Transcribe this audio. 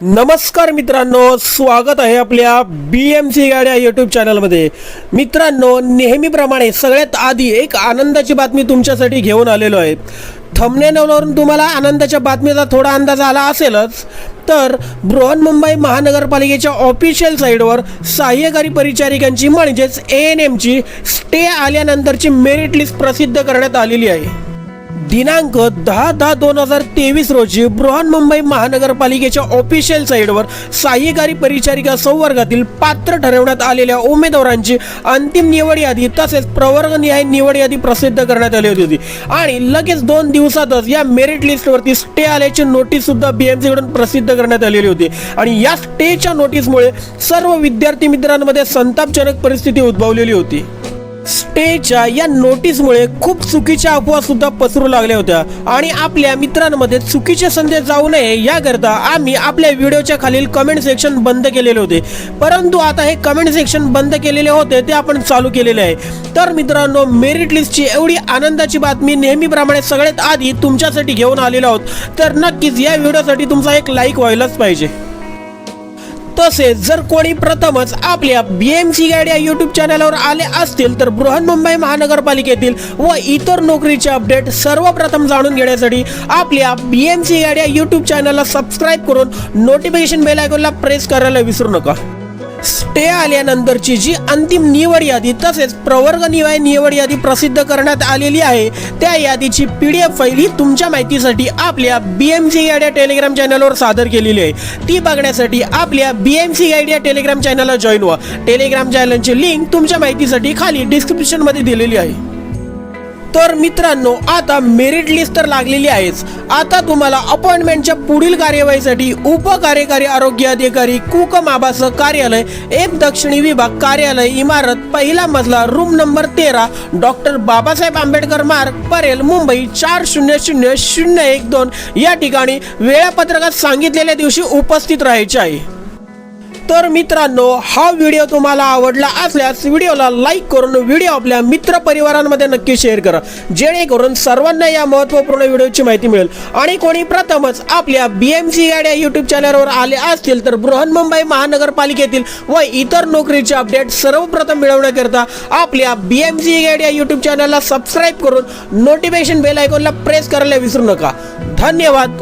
नमस्कार मित्रांनो स्वागत आहे आपल्या बी एम सी गाड्या यूट्यूब चॅनलमध्ये मित्रांनो नेहमीप्रमाणे सगळ्यात आधी एक आनंदाची बातमी तुमच्यासाठी घेऊन आलेलो आहे. थंबनेलवरून तुम्हाला आनंदाच्या बातमीचा थोडा अंदाज आला असेलच तर बृहन्मुंबई महानगरपालिकेच्या ऑफिशियल साईडवर सहाय्यकारी परिचारिकांची म्हणजेच ए एन एमची स्टे आल्यानंतरची मेरिट लिस्ट प्रसिद्ध करण्यात आलेली आहे. दिनांक दहा दहा दोन हजार तेवीस रोजी बृहन्मुंबई महानगरपालिकेच्या ऑफिशियल साईटवर सहाय्यकारी परिचारिका संवर्गातील पात्र ठरवण्यात आलेल्या उमेदवारांची अंतिम निवड यादी तसेच प्रवर्गनिहाय निवड यादी प्रसिद्ध करण्यात आली होती. आणि लगेच दोन दिवसातच या मेरिट लिस्टवरती स्टे आल्याची नोटीस सुद्धा बीएमसीकडून प्रसिद्ध करण्यात आलेली होती. आणि या स्टेच्या नोटीसमुळे सर्व विद्यार्थी मित्रांमध्ये संतापजनक परिस्थिती उद्भवलेली होती. स्टेच्या या नोटीसमुळे खूप चुकीच्या अफवा सुद्धा पसरू लागल्या होत्या. आणि आपल्या मित्रांमध्ये चुकीचे संदेश जाऊ नये याकरता आम्ही आपल्या व्हिडिओच्या खालील कमेंट सेक्शन बंद केलेले होते. परंतु आता हे कमेंट सेक्शन बंद केलेले होते ते आपण चालू केलेले आहे. तर मित्रांनो मेरिट लिस्टची एवढी आनंदाची बातमी नेहमीप्रमाणे सगळ्यात आधी तुमच्यासाठी घेऊन आलेलो आहोत. तर नक्कीच या व्हिडिओसाठी तुमचा एक लाईक व्हायलाच पाहिजे. तसेच जर कोणी प्रथमच आपल्या बी एम सी गाड्या यूट्यूब चॅनलवर आले असतील तर बृहन्मुंबई महानगरपालिकेतील व इतर नोकरीचे अपडेट सर्वप्रथम जाणून घेण्यासाठी आपल्या बी एम सी गाड्या यूट्यूब चॅनलला सबस्क्राईब करून नोटिफिकेशन बेल आयकॉनला प्रेस करायला विसरू नका. स्टे आल्यानंतरची जी अंतिम निवड यादी तसेच प्रवर्ग निवाय निवड यादी प्रसिद्ध करण्यात आलेली आहे त्या यादीची पी डी एफ फाईल ही तुमच्या माहितीसाठी आपल्या B M C idea Telegram चॅनलवर सादर केलेली आहे. ती बघण्यासाठी आपल्या B M C idea Telegram चॅनलला जॉईन व्हा. टेलिग्राम चॅनलची लिंक तुमच्या माहितीसाठी खाली डिस्क्रिप्शनमध्ये दिलेली आहे. तर मित्रांनो आता मेरिट लिस्ट तर लागलेली आहेच. आता तुम्हाला अपॉइंटमेंटच्या पुढील कार्यवाहीसाठी उपकार्यकारी आरोग्य अधिकारी कुकमाबाचं कार्यालय एक दक्षिणी विभाग कार्यालय इमारत पहिला मजला रूम नंबर तेरा डॉक्टर बाबासाहेब आंबेडकर मार्ग परेल मुंबई चार शून्य शून्य शून्य एक दोन. या ठिकाणी वेळापत्रकात सांगितलेल्या दिवशी उपस्थित राहायचे आहे. तर मित्रांनो हा व्हिडिओ तुम्हाला आवडला असल्यास व्हिडिओला लाईक करून व्हिडिओ आपल्या मित्र परिवारांमध्ये नक्की शेअर करा. जेणेकरून सर्वांना या महत्त्वपूर्ण व्हिडिओची माहिती मिळेल. आणि कोणी प्रथमच आपल्या बी एम सी गाड्या यूट्यूब चॅनलवर आले असतील तर बृहन्मुंबई महानगरपालिकेतील व इतर नोकरीचे अपडेट सर्वप्रथम मिळवण्याकरता आपल्या बी एम सी गाड्या यूट्यूब चॅनलला सबस्क्राईब करून नोटिफिकेशन बेल आयकॉनला प्रेस करायला विसरू नका. धन्यवाद.